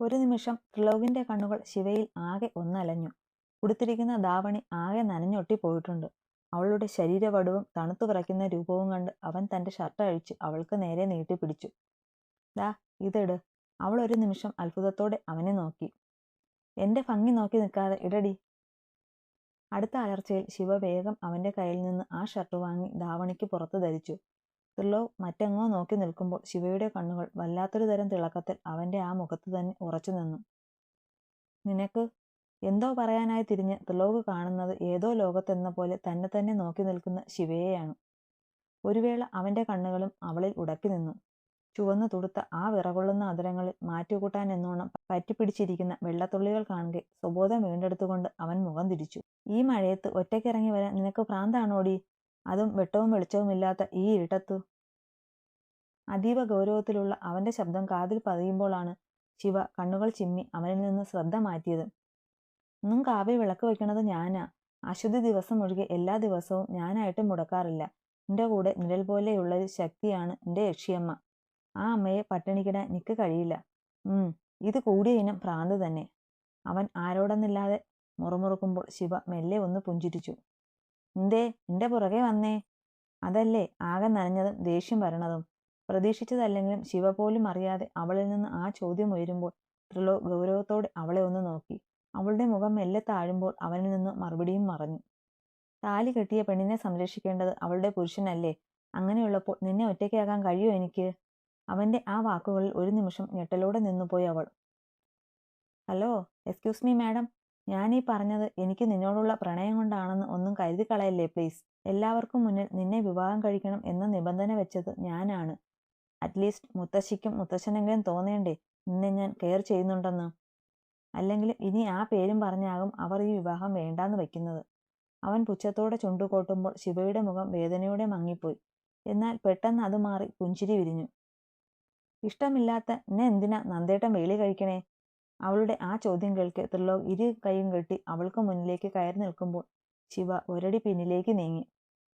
ഒരു നിമിഷം ത്രിലോകിന്റെ കണ്ണുകൾ ശിവയിൽ ആകെ ഒന്നലഞ്ഞു. ഉടുത്തിരിക്കുന്ന ദാവണി ആകെ നനഞ്ഞൊട്ടി പോയിട്ടുണ്ട്. അവളുടെ ശരീരവടുവും തണുത്തു വിറയ്ക്കുന്ന രൂപവും കണ്ട് അവൻ തന്റെ ഷർട്ട് അഴിച്ച് അവൾക്ക് നേരെ നീട്ടിപ്പിടിച്ചു ദാ ഇതെട്. അവൾ ഒരു നിമിഷം അത്ഭുതത്തോടെ അവനെ നോക്കി. എന്റെ ഭംഗി നോക്കി നിൽക്കാതെ ഇടടി. അടുത്ത അലർച്ചയിൽ ശിവ വേഗം അവന്റെ കയ്യിൽ നിന്ന് ആ ഷർട്ട് വാങ്ങി ധാവണിക്ക് പുറത്ത് ധരിച്ചു. ത്രിലോക് മറ്റെങ്ങോ നോക്കി നിൽക്കുമ്പോൾ ശിവയുടെ കണ്ണുകൾ വല്ലാത്തൊരു തരം തിളക്കത്തിൽ അവന്റെ ആ മുഖത്ത് തന്നെ ഉറച്ചു നിന്നു. നിനക്ക് എന്തോ പറയാനായി തിരിഞ്ഞ് ത്രിലോക് കാണുന്നത് ഏതോ ലോകത്തെന്ന പോലെ തന്നെ തന്നെ നോക്കി നിൽക്കുന്ന ശിവയെയാണ്. ഒരു വേള അവന്റെ കണ്ണുകളും അവളിൽ ഉടക്കി നിന്നു. ചുവന്നു തുടുത്ത ആ വിറകൊള്ളുന്ന അതിരങ്ങളിൽ മാറ്റുകൂട്ടാൻ എന്നോണം പറ്റിപ്പിടിച്ചിരിക്കുന്ന വെള്ളത്തുള്ളികൾ കാണുകെ സ്വബോധം വീണ്ടെടുത്തുകൊണ്ട് അവൻ മുഖം തിരിച്ചു. ഈ മഴയത്ത് ഒറ്റയ്ക്കിറങ്ങി വരാൻ നിനക്ക് ഭ്രാന്താണോടി? അതും വെട്ടവും വെളിച്ചവും ഇല്ലാത്ത ഈ ഇരുട്ടത്തു. അതീവ ഗൗരവത്തിലുള്ള അവന്റെ ശബ്ദം കാതിൽ പതിയുമ്പോഴാണ് ശിവ കണ്ണുകൾ ചിമ്മി അവനിൽ നിന്ന് ശ്രദ്ധ മാറ്റിയത്. ഒന്നും കാവ്യ വിളക്ക് വെക്കണത് ഞാനാ. അശുദ്ധി ദിവസം ഒഴികെ എല്ലാ ദിവസവും ഞാനായിട്ട് മുടക്കാറില്ല. എന്റെ കൂടെ നിഴൽ പോലെയുള്ള ഒരു ശക്തിയാണ് എന്റെ യക്ഷിയമ്മ. ആ അമ്മയെ പട്ടിണിക്കിടാൻ എനിക്ക് കഴിയില്ല. ഉം ഇത് കൂടിയ ഇനം ഭ്രാന്ത് തന്നെ. അവൻ ആരോടെന്നില്ലാതെ മുറുമുറുക്കുമ്പോൾ ശിവ മെല്ലെ ഒന്ന് പുഞ്ചിരിച്ചു. എന്തേ എന്റെ പുറകെ വന്നേ? അതല്ലേ ആകെ നനഞ്ഞതും ദേഷ്യം വരണതും. പ്രതീക്ഷിച്ചതല്ലെങ്കിലും ശിവ പോലും അറിയാതെ അവളിൽ നിന്ന് ആ ചോദ്യം ഉയരുമ്പോൾ ത്രിലോ ഗൗരവത്തോടെ അവളെ ഒന്ന് നോക്കി. അവളുടെ മുഖം മെല്ലെ താഴുമ്പോൾ അവനിൽ നിന്ന് മറുപടിയും മറഞ്ഞു. താലി കെട്ടിയ പെണ്ണിനെ സംരക്ഷിക്കേണ്ടത് അവളുടെ പുരുഷനല്ലേ? അങ്ങനെയുള്ളപ്പോൾ നിന്നെ ഒറ്റയ്ക്കാകാൻ കഴിയോ എനിക്ക്? അവന്റെ ആ വാക്കുകളിൽ ഒരു നിമിഷം ഞെട്ടലോടെ നിന്നുപോയി അവൾ. Hello excuse me madam. ഈ പറഞ്ഞത് എനിക്ക് നിന്നോടുള്ള പ്രണയം കൊണ്ടാണെന്ന് ഒന്നും കരുതി കളയല്ലേ പ്ലീസ് എല്ലാവർക്കും മുന്നിൽ നിന്നെ വിവാഹം കഴിക്കണം എന്ന നിബന്ധന വെച്ചത് ഞാനാണ്. അറ്റ്ലീസ്റ്റ് മുത്തശ്ശിക്കും മുത്തശ്ശനെങ്കിലും തോന്നേണ്ടേ നിന്നെ ഞാൻ കെയർ ചെയ്യുന്നുണ്ടെന്ന്. അല്ലെങ്കിൽ ഇനി ആ പേരും പറഞ്ഞാകും അവർ ഈ വിവാഹം വേണ്ടാന്ന് വെക്കുന്നത്. അവൻ പുച്ഛത്തോടെ ചുണ്ടുകോട്ടുമ്പോൾ ശിവയുടെ മുഖം വേദനയോടെ മങ്ങിപ്പോയി. എന്നാൽ പെട്ടെന്ന് അത് മാറി പുഞ്ചിരി വിരിഞ്ഞു. ഇഷ്ടമില്ലാത്ത എന്നെ എന്തിനാ നന്ദേട്ടം വേളി കഴിക്കണേ? അവളുടെ ആ ചോദ്യം കേൾക്കെ ത്രിലോക് ഇരു കൈയും കെട്ടി അവൾക്ക് മുന്നിലേക്ക് കയറി നിൽക്കുമ്പോൾ ശിവ ഒരടി പിന്നിലേക്ക് നീങ്ങി.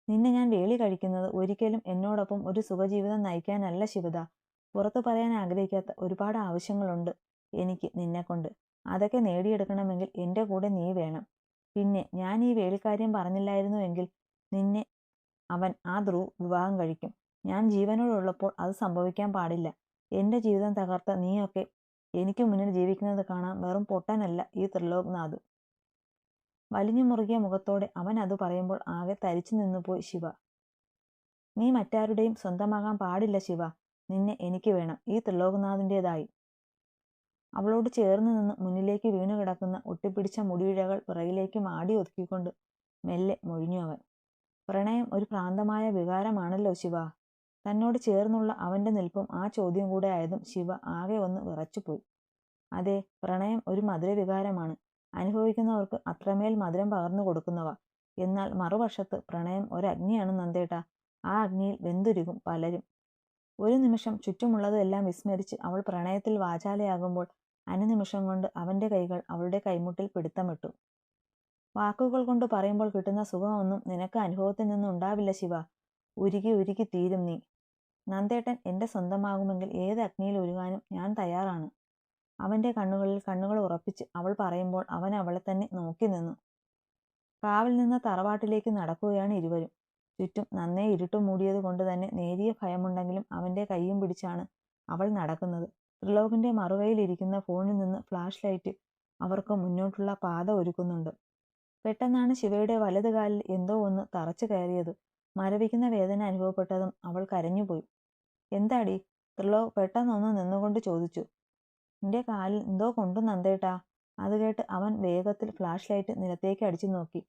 നിന്നെ ഞാൻ വേളി കഴിക്കുന്നത് ഒരിക്കലും എന്നോടൊപ്പം ഒരു സുഖജീവിതം നയിക്കാനല്ല ശിവദ. പുറത്തു പറയാൻ ആഗ്രഹിക്കാത്ത ഒരുപാട് ആവശ്യങ്ങളുണ്ട് എനിക്ക് നിന്നെക്കൊണ്ട് അതൊക്കെ നേടിയെടുക്കണമെങ്കിൽ എന്റെ കൂടെ നീ വേണം. പിന്നെ ഞാൻ ഈ വേളിക്കാര്യം പറഞ്ഞില്ലായിരുന്നുവെങ്കിൽ നിന്നെ അവൻ ആ ധ്രുവ് വിവാഹം കഴിക്കും. ഞാൻ ജീവനോടുള്ളപ്പോൾ അത് സംഭവിക്കാൻ പാടില്ല. എന്റെ ജീവിതം തകർത്ത നീയൊക്കെ എനിക്ക് മുന്നിൽ ജീവിക്കുന്നത് കാണാൻ വെറും പൊട്ടനല്ല ഈ ത്രിലോക്നാഥ് വലിഞ്ഞു മുറുകിയ മുഖത്തോടെ അവൻ അത് പറയുമ്പോൾ ആകെ തരിച്ചു നിന്നുപോയി ശിവ. നീ മറ്റാരുടെയും സ്വന്തമാകാൻ പാടില്ല ശിവ. നിന്നെ എനിക്ക് വേണം. ഈ ത്രിലോകനാഥിന്റെതായി അവളോട് ചേർന്ന് നിന്ന് മുന്നിലേക്ക് വീണു കിടക്കുന്ന ഒട്ടിപ്പിടിച്ച മുടിയിഴകൾ പിറകിലേക്ക് മാടി ഒതുക്കിക്കൊണ്ട് മെല്ലെ മൊഴിഞ്ഞു അവൻ. പ്രണയം ഒരു പ്രാന്തമായ വികാരമാണല്ലോ ശിവ. തന്നോട് ചേർന്നുള്ള അവന്റെ നിൽപ്പും ആ ചോദ്യം കൂടെ ആയതും ശിവ ആകെ ഒന്ന് വിറച്ചുപോയി. അതെ പ്രണയം ഒരു മധുരവികാരമാണ്. അനുഭവിക്കുന്നവർക്ക് അത്രമേൽ മധുരം പകർന്നു കൊടുക്കുന്നവ. എന്നാൽ മറുവശത്ത് പ്രണയം ഒരഗ്നിയാണ് നന്ദേട്ട. ആ അഗ്നിയിൽ വെന്തുരുകും പലരും. ഒരു നിമിഷം ചുറ്റുമുള്ളതെല്ലാം വിസ്മരിച്ച് അവൾ പ്രണയത്തിൽ വാചാലയാകുമ്പോൾ അനുനിമിഷം കൊണ്ട് അവന്റെ കൈകൾ അവളുടെ കൈമുട്ടിൽ പിടുത്തമിട്ടു. വാക്കുകൾ കൊണ്ട് പറയുമ്പോൾ കിട്ടുന്ന സുഖമൊന്നും നിനക്ക് അനുഭവത്തിൽ നിന്നും ഉണ്ടാവില്ല ശിവ. ഉരുകി ഉരുകി തീരും നീ. നന്ദേട്ടൻ എന്റെ സ്വന്തമാകുമെങ്കിൽ ഏത് അഗ്നിയിൽ ഉരുകാനും ഞാൻ തയ്യാറാണ്. അവന്റെ കണ്ണുകളിൽ കണ്ണുകൾ ഉറപ്പിച്ച് അവൾ പറയുമ്പോൾ അവൻ അവളെ തന്നെ നോക്കി നിന്നു. കാവിൽ നിന്ന് തറവാട്ടിലേക്ക് നടക്കുകയാണ് ഇരുവരും. ചുറ്റും നന്നേ ഇരുട്ട് മൂടിയത് കൊണ്ട് തന്നെ നേരിയ ഭയമുണ്ടെങ്കിലും അവന്റെ കൈയും പിടിച്ചാണ് അവൾ നടക്കുന്നത്. ത്രിലോകിന്റെ മറുകയിലിരിക്കുന്ന ഫോണിൽ നിന്ന് ഫ്ലാഷ് ലൈറ്റ് അവർക്ക് മുന്നോട്ടുള്ള പാത ഒരുക്കുന്നുണ്ട്. പെട്ടെന്നാണ് ശിവയുടെ വലതുകാലിൽ എന്തോ ഒന്ന് തറച്ചു കയറിയത്. മരവിക്കുന്ന വേദന അനുഭവപ്പെട്ടതും അവൾ കരഞ്ഞുപോയി. എന്താടി? ത്രിലോ പെട്ടെന്നൊന്ന് നിന്നുകൊണ്ട് ചോദിച്ചു. നിന്റെ കാലിൽ എന്തോ കൊണ്ടു നന്ദേട്ടാ? അത് കേട്ട് അവൻ വേഗത്തിൽ ഫ്ലാഷ് ലൈറ്റ് നിലത്തേക്ക് അടിച്ചു നോക്കി.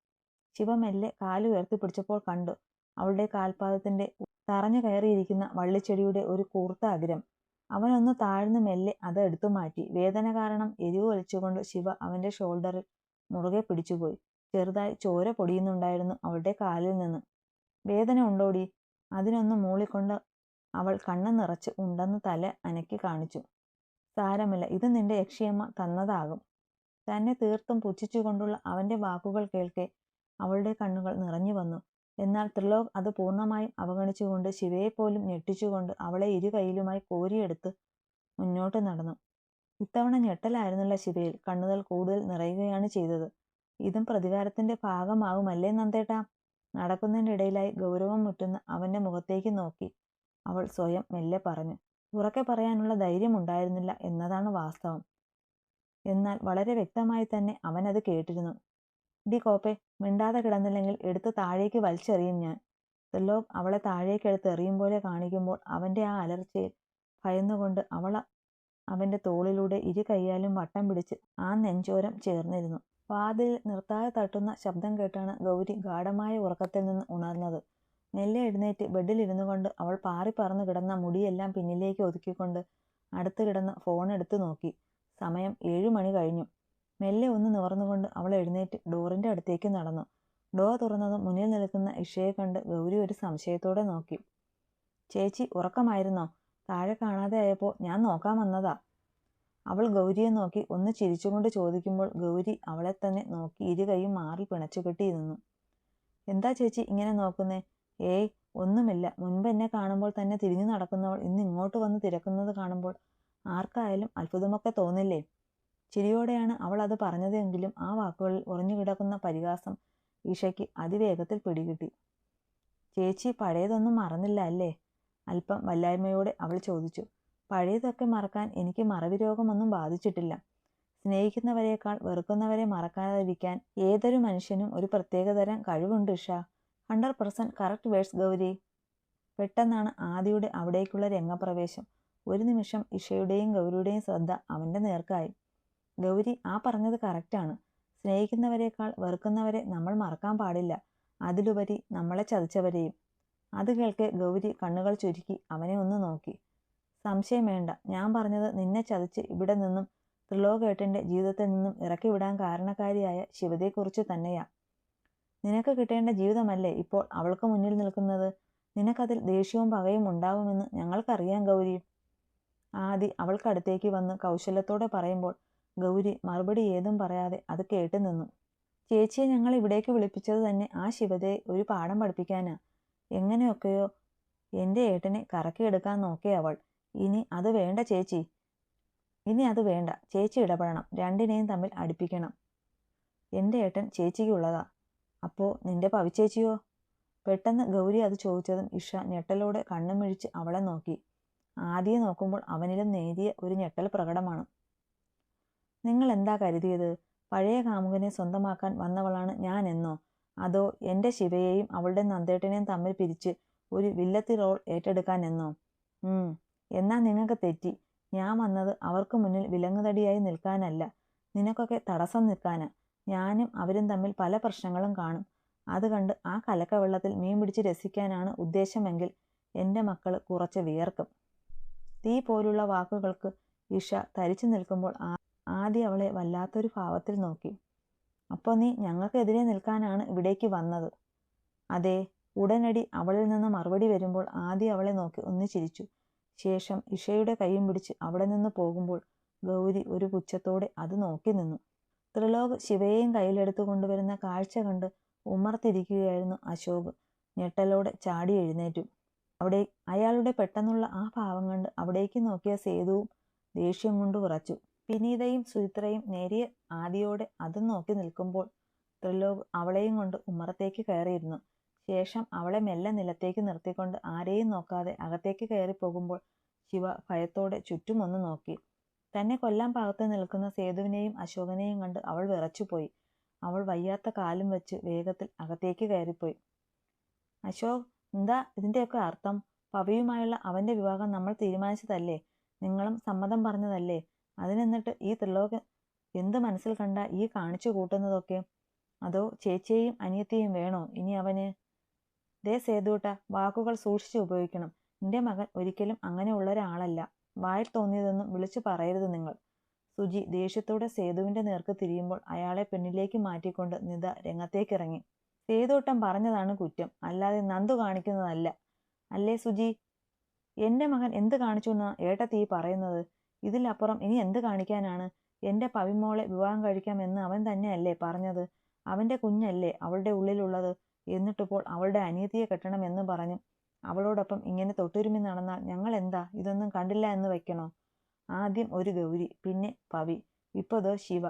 ശിവ മെല്ലെ കാൽ ഉയർത്തി പിടിച്ചപ്പോൾ കണ്ടു അവളുടെ കാൽപാദത്തിന്റെ തറഞ്ഞു കയറിയിരിക്കുന്ന വള്ളിച്ചെടിയുടെ ഒരു കൂർത്ത അഗ്രം. അവനൊന്ന് താഴ്ന്ന് മെല്ലെ അത് എടുത്തു മാറ്റി. വേദന കാരണം എരിവ് വലിച്ചുകൊണ്ട് ശിവ അവന്റെ ഷോൾഡറിൽ മുറുകെ പിടിച്ചുപോയി. ചെറുതായി ചോര പൊടിയുന്നുണ്ടായിരുന്നു അവളുടെ കാലിൽ നിന്ന്. വേദന ഉണ്ടോടി? അതിനൊന്ന് മൂളിക്കൊണ്ട് അവൾ കണ്ണ് നിറച്ച് ഉണ്ടെന്ന് തല അനക്കി കാണിച്ചു. സാരമില്ല ഇത് നിന്റെ യക്ഷിയമ്മ തന്നതാകും. തന്നെ തീർത്തും പുച്ഛിച്ചുകൊണ്ടുള്ള അവന്റെ വാക്കുകൾ കേൾക്കെ അവളുടെ കണ്ണുകൾ നിറഞ്ഞു വന്നു. എന്നാൽ ത്രിലോക് അത് പൂർണമായും അവഗണിച്ചുകൊണ്ട് ശിവയെ പോലും ഞെട്ടിച്ചുകൊണ്ട് അവളെ ഇരു കൈയിലുമായി കോരിയെടുത്ത് മുന്നോട്ട് നടന്നു. ഇത്തവണ ഞെട്ടലായിരുന്നില്ല ശിവയിൽ കണ്ണുകൾ കൂടുതൽ നിറയുകയാണ് ചെയ്തത്. ഇതും പ്രതികാരത്തിന്റെ ഭാഗമാകുമല്ലേ നന്ദേട്ടാ? നടക്കുന്നതിനിടയിലായി ഗൗരവം മുറ്റുന്ന അവന്റെ മുഖത്തേക്ക് നോക്കി. അവൾ സ്വയം മെല്ലെ പറഞ്ഞു ഉറക്കെ പറയാനുള്ള ധൈര്യം ഉണ്ടായിരുന്നില്ല എന്നതാണ് വാസ്തവം. എന്നാൽ വളരെ വ്യക്തമായി തന്നെ അവനത് കേട്ടിരുന്നു. ഡി കോപ്പെ മിണ്ടാതെ കിടന്നില്ലെങ്കിൽ എടുത്ത് താഴേക്ക് വലിച്ചെറിയും ഞാൻ. ത്രിലോക് അവളെ താഴേക്ക് എടുത്ത് എറിയും പോലെ കാണിക്കുമ്പോൾ അവന്റെ ആ അലർച്ചയിൽ ഭയന്നുകൊണ്ട് അവൾ അവന്റെ തോളിലൂടെ ഇരു കൈയാലും വട്ടം പിടിച്ച് ആ നെഞ്ചോരം ചേർന്നിരുന്നു. വാതിൽ നിർത്താതെ തട്ടുന്ന ശബ്ദം കേട്ടാണ് ഗൗരി ഗാഠമായ ഉറക്കത്തിൽ നിന്ന് ഉണർന്നത്. മെല്ലെ എഴുന്നേറ്റ് ബെഡിൽ ഇരുന്നു കൊണ്ട് അവൾ പാറി പറന്നു കിടന്ന മുടിയെല്ലാം പിന്നിലേക്ക് ഒതുക്കിക്കൊണ്ട് അടുത്ത് കിടന്ന് ഫോൺ എടുത്തു നോക്കി. സമയം ഏഴു മണി കഴിഞ്ഞു. മെല്ലെ ഒന്ന് നിവർന്നുകൊണ്ട് അവൾ എഴുന്നേറ്റ് ഡോറിന്റെ അടുത്തേക്ക് നടന്നു. ഡോർ തുറന്നതും മുന്നിൽ നിൽക്കുന്ന ഇഷയെ കണ്ട് ഗൗരി ഒരു സംശയത്തോടെ നോക്കി. ചേച്ചി ഉറക്കമായിരുന്നോ? താഴെ കാണാതെ ആയപ്പോൾ ഞാൻ നോക്കാൻ വന്നതാ അവൾ ഗൗരിയെ നോക്കി ഒന്ന് ചിരിച്ചുകൊണ്ട് ചോദിക്കുമ്പോൾ ഗൗരി അവളെ തന്നെ നോക്കി ഇരു കൈയും മാറി പിണച്ചുകെട്ടി നിന്നു എന്താ ചേച്ചി ഇങ്ങനെ നോക്കുന്നേ? ഏയ് ഒന്നുമില്ല. മുൻപ് എന്നെ കാണുമ്പോൾ തന്നെ തിരിഞ്ഞു നടക്കുന്നവൾ ഇന്ന് ഇങ്ങോട്ട് വന്ന് തിരക്കുന്നത് കാണുമ്പോൾ ആർക്കായാലും അത്ഭുതമൊക്കെ തോന്നില്ലേ? ചിരിയോടെയാണ് അവൾ അത് പറഞ്ഞതെങ്കിലും ആ വാക്കുകളിൽ ഉറഞ്ഞു കിടക്കുന്ന പരിഹാസം ഈഷയ്ക്ക് അതിവേഗത്തിൽ പിടികിട്ടി. ചേച്ചി പഴയതൊന്നും മറന്നില്ല അല്ലേ? അല്പം വല്ലായ്മയോടെ അവൾ ചോദിച്ചു. പഴയതൊക്കെ മറക്കാൻ എനിക്ക് മറവി രോഗമൊന്നും ബാധിച്ചിട്ടില്ല. സ്നേഹിക്കുന്നവരെക്കാൾ വെറുക്കുന്നവരെ മറക്കാതിരിക്കാൻ ഏതൊരു മനുഷ്യനും ഒരു പ്രത്യേകതരം കഴിവുണ്ട് ഇഷ ഹൺഡ്രഡ് പെർസെന്റ് കറക്റ്റ് വേഴ്സ് ഗൗരി. പെട്ടെന്നാണ് ആദിയുടെ അവിടേക്കുള്ള രംഗപ്രവേശം. ഒരു നിമിഷം ഇഷയുടെയും ഗൗരിയുടെയും ശ്രദ്ധ അവന്റെ നേർക്കായി. ഗൗരി ആ പറഞ്ഞത് കറക്റ്റാണ്. സ്നേഹിക്കുന്നവരെക്കാൾ വെറുക്കുന്നവരെ നമ്മൾ മറക്കാൻ പാടില്ല. അതിലുപരി നമ്മളെ ചതിച്ചവരെയും. അത് കേൾക്കെ ഗൗരി കണ്ണുകൾ ചുരുക്കി അവനെ ഒന്ന് നോക്കി. സംശയം വേണ്ട. ഞാൻ പറഞ്ഞത് നിന്നെ ചതിച്ച് ഇവിടെ നിന്നും ത്രിലോകേട്ടന്റെ ജീവിതത്തിൽ നിന്നും ഇറക്കി വിടാൻ കാരണക്കാരിയായ ശിവതയെക്കുറിച്ച് തന്നെയാ. നിനക്ക് കിട്ടേണ്ട ജീവിതമല്ലേ ഇപ്പോൾ അവൾക്ക് മുന്നിൽ നിൽക്കുന്നത്? നിനക്കതിൽ ദേഷ്യവും പകയും ഉണ്ടാവുമെന്ന് ഞങ്ങൾക്കറിയാം ഗൗരി. ആദി അവൾക്കടുത്തേക്ക് വന്ന് കൗശലത്തോടെ പറയുമ്പോൾ ഗൗരി മറുപടി ഏതും പറയാതെ അത് കേട്ടു നിന്നു. ചേച്ചിയെ ഞങ്ങൾ ഇവിടേക്ക് വിളിപ്പിച്ചത് തന്നെ ആ ശിവതയെ ഒരു പാഠം പഠിപ്പിക്കാനാ. എങ്ങനെയൊക്കെയോ എന്റെ ഏട്ടനെ കറക്കിയെടുക്കാൻ നോക്കിയ അവൾ. ഇനി അത് വേണ്ട ചേച്ചി. ഇനി അത് വേണ്ട. ചേച്ചി ഇടപെടണം. രണ്ടിനെയും തമ്മിൽ അടുപ്പിക്കണം. എന്റെ ഏട്ടൻ ചേച്ചിക്കുള്ളതാ അപ്പോൾ നിന്റെ പവിച്ചേച്ചിയോ? പെട്ടെന്ന് ഗൗരി അത് ചോദിച്ചതും ഇഷ ഞെട്ടലോടെ കണ്ണും മിഴിച്ച് അവളെ നോക്കി. ആദ്യം നോക്കുമ്പോൾ അവനിലും നേരിയ ഒരു ഞെട്ടൽ പ്രകടമാണ്. നിങ്ങൾ എന്താ കരുതിയത്? പഴയ കാമുകനെ സ്വന്തമാക്കാൻ വന്നവളാണ് ഞാൻ എന്നോ അതോ എന്റെ ശിവയെയും അവളുടെ നന്ദേട്ടനെയും തമ്മിൽ പിരിച്ച് ഒരു വില്ലത്തി റോൾ ഏറ്റെടുക്കാൻ എന്നോ ഉം എന്നാ നിങ്ങൾക്ക് തെറ്റി? ഞാൻ വന്നത് അവർക്ക് മുന്നിൽ വിലങ്ങുതടിയായി നിൽക്കാനല്ല. നിനക്കൊക്കെ തടസ്സം നിൽക്കാനാ. ഞാനും അവരും തമ്മിൽ പല പ്രശ്നങ്ങളും കാണും. അത് കണ്ട് ആ കലക്ക വെള്ളത്തിൽ മീൻ പിടിച്ച് രസിക്കാനാണ് ഉദ്ദേശമെങ്കിൽ എന്റെ മക്കൾ കുറച്ച് വിയർക്കും. തീ പോലുള്ള വാക്കുകൾക്ക് ഇഷ തരിച്ചു നിൽക്കുമ്പോൾ ആദ്യം അവളെ വല്ലാത്തൊരു ഭാവത്തിൽ നോക്കി. അപ്പോൾ നീ ഞങ്ങൾക്കെതിരെ നിൽക്കാനാണ് ഇവിടേക്ക് വന്നത്? അതെ. ഉടനടി അവളിൽ നിന്ന് മറുപടി വരുമ്പോൾ ആദ്യം അവളെ നോക്കി ഒന്ന് ചിരിച്ചു. ശേഷം ഇഷയുടെ കൈയും പിടിച്ച് അവിടെ നിന്ന് പോകുമ്പോൾ ഗൗരി ഒരു പുച്ഛത്തോടെ അത് നോക്കി നിന്നു. ത്രിലോക് ശിവയെയും കയ്യിലെടുത്തു കൊണ്ടുവരുന്ന കാഴ്ച കണ്ട് ഉമർത്തിരിക്കുകയായിരുന്നു അശോക്. ഞെട്ടലോടെ ചാടി എഴുന്നേറ്റു. അവിടെ അയാളുടെ പെട്ടെന്നുള്ള ആ ഭാവം കണ്ട് അവിടേക്ക് നോക്കിയ സേതുവും ദേഷ്യം കൊണ്ട് ഉറച്ചു. വിനീതയും സുചിത്രയും നേരിയ ആദിയോടെ അതും നോക്കി നിൽക്കുമ്പോൾ ത്രിലോക് അവളെയും കൊണ്ട് ഉമ്മറത്തേക്ക് കയറിയിരുന്നു. ശേഷം അവളെ മെല്ലെ നിലത്തേക്ക് നിർത്തിക്കൊണ്ട് ആരെയും നോക്കാതെ അകത്തേക്ക് കയറി പോകുമ്പോൾ ശിവ ഭയത്തോടെ ചുറ്റുമൊന്ന് നോക്കി. തന്നെ കൊല്ലാൻ പാകത്ത് നിൽക്കുന്ന സേതുവിനെയും അശോകനെയും കണ്ട് അവൾ വിറച്ചുപോയി. അവൾ വയ്യാത്ത കാലും വെച്ച് വേഗത്തിൽ അകത്തേക്ക് കയറിപ്പോയി. അശോക് എന്താ ഇതിന്റെയൊക്കെ അർത്ഥം? പവിയുമായുള്ള അവന്റെ വിവാഹം നമ്മൾ തീരുമാനിച്ചതല്ലേ? നിങ്ങളും സമ്മതം പറഞ്ഞതല്ലേ? അതിനെന്നിട്ട് ഈ ത്രിലോക എന്ത് മനസ്സിൽ കണ്ട ഈ കാണിച്ചു കൂട്ടുന്നതൊക്കെ? അതോ ചേച്ചിയെയും അനിയത്തെയും വേണോ ഇനി അവന്? ദേ സേതുട്ട വാക്കുകൾ സൂക്ഷിച്ച് ഉപയോഗിക്കണം. എന്റെ മകൻ ഒരിക്കലും അങ്ങനെയുള്ള ഒരാളല്ല വായിൽ തോന്നിയതൊന്നും വിളിച്ചു പറയരുത് നിങ്ങൾ. സുജി ദേഷ്യത്തോടെ സേതുവിന്റെ നേർക്ക് തിരിയുമ്പോൾ അയാളെ പെണ്ണിലേക്ക് മാറ്റിക്കൊണ്ട് നിത രംഗത്തേക്കിറങ്ങി. സേതുട്ടം പറഞ്ഞതാണ് കുറ്റം. അല്ലാതെ നന്ദു കാണിക്കുന്നതല്ല. അല്ലേ സുജി എന്റെ മകൻ എന്ത് കാണിച്ചു എന്നാ ഏട്ട തീ പറയുന്നത്? ഇതിലപ്പുറം ഇനി എന്ത് കാണിക്കാനാണ്? എന്റെ പവിമോളെ വിവാഹം കഴിക്കാമെന്ന് അവൻ തന്നെയല്ലേ പറഞ്ഞത്? അവന്റെ കുഞ്ഞല്ലേ അവളുടെ ഉള്ളിലുള്ളത്? എന്നിട്ടിപ്പോൾ അവളുടെ അനിയത്തിയെ കെട്ടണമെന്ന് പറഞ്ഞു. അവളോടൊപ്പം ഇങ്ങനെ തൊട്ടുരുമി നടന്നാൽ ഞങ്ങൾ എന്താ ഇതൊന്നും കണ്ടില്ല എന്ന് വെക്കണോ ആദ്യം ഒരു ഗൗരി പിന്നെ പവി ഇപ്പതോ ശിവ.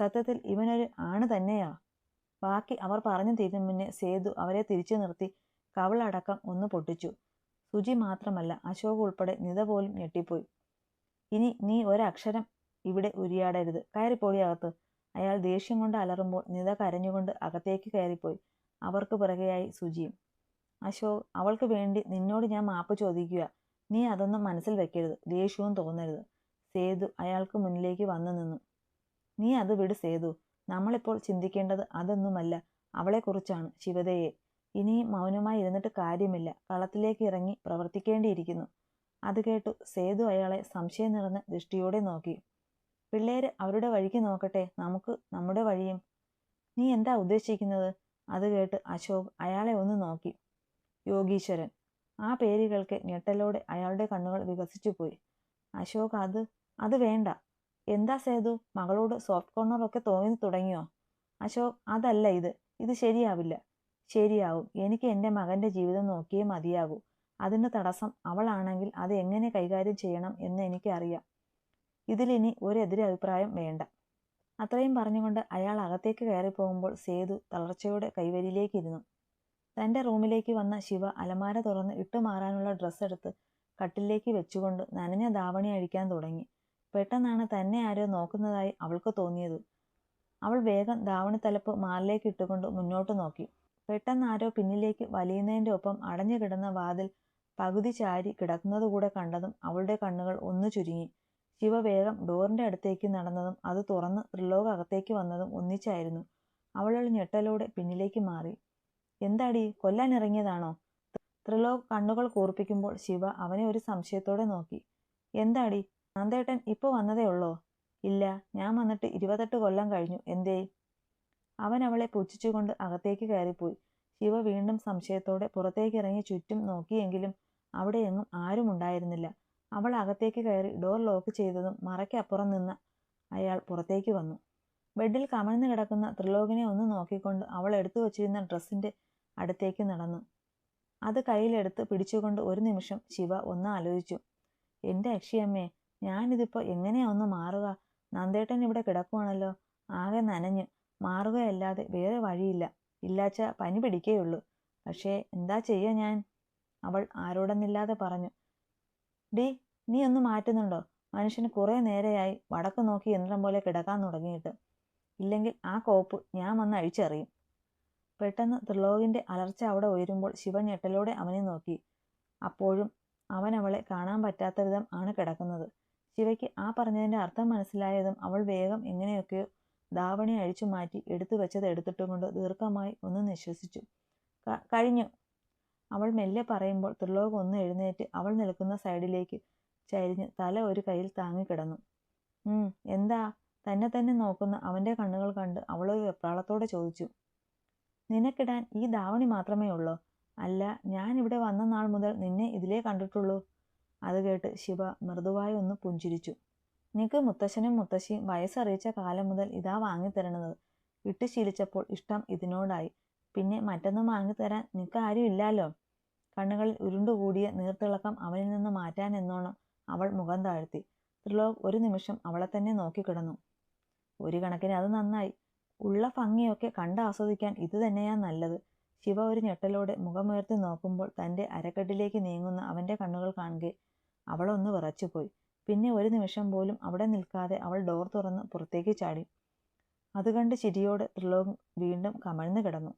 സത്യത്തിൽ ഇവനൊരു ആണ് തന്നെയാ. ബാക്കി അവർ പറഞ്ഞു തീരും മുന്നേ സേതു അവരെ തിരിച്ചു നിർത്തി കവളടക്കം ഒന്ന് പൊട്ടിച്ചു. സുജി മാത്രമല്ല അശോക് ഉൾപ്പെടെ നിത പോലും ഞെട്ടിപ്പോയി. ഇനി നീ ഒരക്ഷരം ഇവിടെ ഉരിയാടരുത്. കയറിപ്പോടി അകത്ത്. അയാൾ ദേഷ്യം കൊണ്ട് അലറുമ്പോൾ നിത കരഞ്ഞുകൊണ്ട് അകത്തേക്ക് കയറിപ്പോയി. അവർക്ക് പിറകെയായി സുജിയും അശോ അവൾക്ക് വേണ്ടി നിന്നോട് ഞാൻ മാപ്പ് ചോദിക്കുക. നീ അതൊന്നും മനസ്സിൽ വെക്കരുത്. ദേഷ്യവും തോന്നരുത്. സേതു അയാൾക്ക് മുന്നിലേക്ക് വന്നു നിന്നു. നീ അത് വിട് സേതു. നമ്മളിപ്പോൾ ചിന്തിക്കേണ്ടത് അതൊന്നുമല്ല. അവളെക്കുറിച്ചാണ് ശിവതയെ. ഇനിയും മൗനമായി ഇരുന്നിട്ട് കാര്യമില്ല. കളത്തിലേക്ക് ഇറങ്ങി പ്രവർത്തിക്കേണ്ടിയിരിക്കുന്നു. അത് കേട്ടു സേതു അയാളെ സംശയം നിറഞ്ഞ ദൃഷ്ടിയോടെ നോക്കി. പിള്ളേര് അവരുടെ വഴിക്ക് നോക്കട്ടെ. നമുക്ക് നമ്മുടെ വഴിയും. നീ എന്താ ഉദ്ദേശിക്കുന്നത്? അത് കേട്ട് അശോക് അയാളെ ഒന്ന് നോക്കി. യോഗീശ്വരൻ. ആ പേരുകൾക്ക് കേൾക്കെ ഞെട്ടലോടെ അയാളുടെ കണ്ണുകൾ വികസിച്ചു പോയി. അശോക് അത് അത് വേണ്ട. എന്താ സേതു മകളോട് സോഫ്റ്റ് കോർണർ ഒക്കെ തോന്നി തുടങ്ങിയോ? അശോക് അതല്ല ഇത്. ഇത് ശരിയാവില്ല. ശരിയാവും. എനിക്ക് എന്റെ മകന്റെ ജീവിതം നോക്കിയേ മതിയാകൂ. അതിന് തടസ്സം അവളാണെങ്കിൽ അത് എങ്ങനെ കൈകാര്യം ചെയ്യണം എന്ന് എനിക്കറിയാം. ഇതിലിനി ഒരു എതിരഭിപ്രായം വേണ്ട. അത്രയും പറഞ്ഞുകൊണ്ട് അയാൾ അകത്തേക്ക് കയറിപ്പോകുമ്പോൾ സേതു തളർച്ചയോടെ കൈവരിയിലേക്കിരുന്നു തന്റെ റൂമിലേക്ക് വന്ന ശിവ അലമാര തുറന്ന് ഇട്ടുമാറാനുള്ള ഡ്രസ്സ് എടുത്ത് കട്ടിലേക്ക് വെച്ചുകൊണ്ട് നനഞ്ഞ ധാവണി അഴിക്കാൻ തുടങ്ങി. പെട്ടെന്നാണ് തന്നെ ആരോ നോക്കുന്നതായി അവൾക്ക് തോന്നിയത്. അവൾ വേഗം ധാവണി തലപ്പ് മാറിലേക്ക് ഇട്ടുകൊണ്ട് മുന്നോട്ട് നോക്കി. പെട്ടെന്ന് ആരോ പിന്നിലേക്ക് വലിയുന്നതിന്റെ ഒപ്പം അടഞ്ഞു കിടന്ന വാതിൽ പകുതി ചാരി കിടക്കുന്നതുകൂടെ കണ്ടതും അവളുടെ കണ്ണുകൾ ഒന്നു ചുരുങ്ങി. ശിവ വേഗം ഡോറിന്റെ അടുത്തേക്ക് നടന്നതും അത് തുറന്ന് ത്രിലോക അകത്തേക്ക് വന്നതും ഒന്നിച്ചായിരുന്നു. അവളൊരു ഞെട്ടലോടെ പിന്നിലേക്ക് മാറി. എന്താടി കൊല്ലാൻ ഇറങ്ങിയതാണോ? ത്രിലോക് കണ്ണുകൾ കൂർപ്പിക്കുമ്പോൾ ശിവ അവനെ ഒരു സംശയത്തോടെ നോക്കി. എന്താടി നന്ദേട്ടൻ ഇപ്പോൾ വന്നതേ ഉള്ളോ? ഇല്ല ഞാൻ വന്നിട്ട് ഇരുപത്തെട്ട് കൊല്ലം കഴിഞ്ഞു. എന്തേ? അവൻ അവളെ പുച്ഛിച്ചുകൊണ്ട് അകത്തേക്ക് കയറിപ്പോയി. ശിവ വീണ്ടും സംശയത്തോടെ പുറത്തേക്ക് ഇറങ്ങി ചുറ്റും നോക്കിയെങ്കിലും അവിടെ എങ്ങും ആരും ഉണ്ടായിരുന്നില്ല അവൾ അകത്തേക്ക് കയറി ഡോർ ലോക്ക് ചെയ്തതും മറയ്ക്കപ്പുറം നിന്ന് അയാൾ പുറത്തേക്ക് വന്നു. ബെഡിൽ കമഴ്ന്നു കിടക്കുന്ന ത്രിലോകിനെ ഒന്ന് നോക്കിക്കൊണ്ട് അവൾ എടുത്തു വച്ചിരുന്ന ഡ്രസ്സിന്റെ അടുത്തേക്ക് നടന്നു. അത് കയ്യിലെടുത്ത് പിടിച്ചുകൊണ്ട് ഒരു നിമിഷം ശിവ ഒന്ന് ആലോചിച്ചു. എന്റെ അക്ഷിയമ്മേ ഞാനിതിപ്പോൾ എങ്ങനെയാ ഒന്ന് മാറുക? നന്ദേട്ടൻ ഇവിടെ കിടക്കുവാണല്ലോ. ആകെ നനഞ്ഞു. മാറുകയല്ലാതെ വേറെ വഴിയില്ല. ഇല്ലാച്ച പനി പിടിക്കേയുള്ളൂ. പക്ഷേ എന്താ ചെയ്യുക ഞാൻ അവൾ ആരോടെന്നില്ലാതെ പറഞ്ഞു. ഡി നീ ഒന്ന് മാറ്റുന്നുണ്ടോ? മനുഷ്യന് കുറേ നേരെയായി വടക്ക് നോക്കി യന്ത്രം പോലെ കിടക്കാൻ തുടങ്ങിയിട്ട്. ഇല്ലെങ്കിൽ ആ കോപ്പ് ഞാൻ വന്ന് അഴിച്ചെറിയും. പെട്ടെന്ന് ത്രിലോകിന്റെ അലർച്ച അവിടെ ഉയരുമ്പോൾ ശിവൻ ഞെട്ടലോടെ അവനെ നോക്കി. അപ്പോഴും അവൻ അവളെ കാണാൻ പറ്റാത്ത വിധം ആണ് കിടക്കുന്നത്. ശിവയ്ക്ക് ആ പറഞ്ഞതിന്റെ അർത്ഥം മനസ്സിലായതും അവൾ വേഗം എങ്ങനെയൊക്കെയോ ധാവണി അഴിച്ചു മാറ്റി എടുത്തു വെച്ചത് എടുത്തിട്ടുകൊണ്ട് ദീർഘമായി ഒന്ന് നിശ്വസിച്ചു. കഴിഞ്ഞു. അവൾ മെല്ലെ പറയുമ്പോൾ ത്രിലോക് ഒന്ന് എഴുന്നേറ്റ് അവൾ നിൽക്കുന്ന സൈഡിലേക്ക് ചരിഞ്ഞ് തല ഒരു കയ്യിൽ താങ്ങിക്കിടന്നു എന്താ? തന്നെ തന്നെ നോക്കുന്ന അവന്റെ കണ്ണുകൾ കണ്ട് അവൾ ഒരു വെപ്രാളത്തോടെ ചോദിച്ചു. നിനക്കിടാൻ ഈ ദാവണി മാത്രമേ ഉള്ളൂ? അല്ല ഞാൻ ഇവിടെ വന്ന നാൾ മുതൽ നിന്നെ ഇതിലേ കണ്ടിട്ടുള്ളൂ. അത് കേട്ട് ശിവ മൃദുവായി ഒന്ന് പുഞ്ചിരിച്ചു. നിനക്ക് മുത്തശ്ശനും മുത്തശ്ശിയും വയസ്സറിയിച്ച കാലം മുതൽ ഇതാ വാങ്ങിത്തരണത്. ഇട്ട് ശീലിച്ചപ്പോൾ ഇഷ്ടം ഇതിനോടായി. പിന്നെ മറ്റൊന്നും വാങ്ങിത്തരാൻ നിനക്ക് ആരും ഇല്ലാലോ? കണ്ണുകളിൽ ഉരുണ്ടുകൂടിയ നീർത്തിളക്കം അവനിൽ നിന്ന് മാറ്റാൻ എന്നോണം അവൾ മുഖം താഴ്ത്തി. ത്രിലോക് ഒരു നിമിഷം അവളെ തന്നെ നോക്കിക്കിടന്നു ഒരു കണക്കിന് അത് നന്നായി. ഉള്ള ഭംഗിയൊക്കെ കണ്ട് ആസ്വദിക്കാൻ ഇത് തന്നെയാ നല്ലത്. ശിവ ഒരു ഞെട്ടലോടെ മുഖമുയർത്തി നോക്കുമ്പോൾ തന്റെ അരക്കെട്ടിലേക്ക് നീങ്ങുന്ന അവന്റെ കണ്ണുകൾ കാണുകെ അവളൊന്ന് വിറച്ചുപോയി. പിന്നെ ഒരു നിമിഷം പോലും അവിടെ നിൽക്കാതെ അവൾ ഡോർ തുറന്ന് പുറത്തേക്ക് ചാടി. അത് കണ്ട് ചിരിയോടെ ത്രിലോക് വീണ്ടും കമഴ്ന്നു കിടന്നു.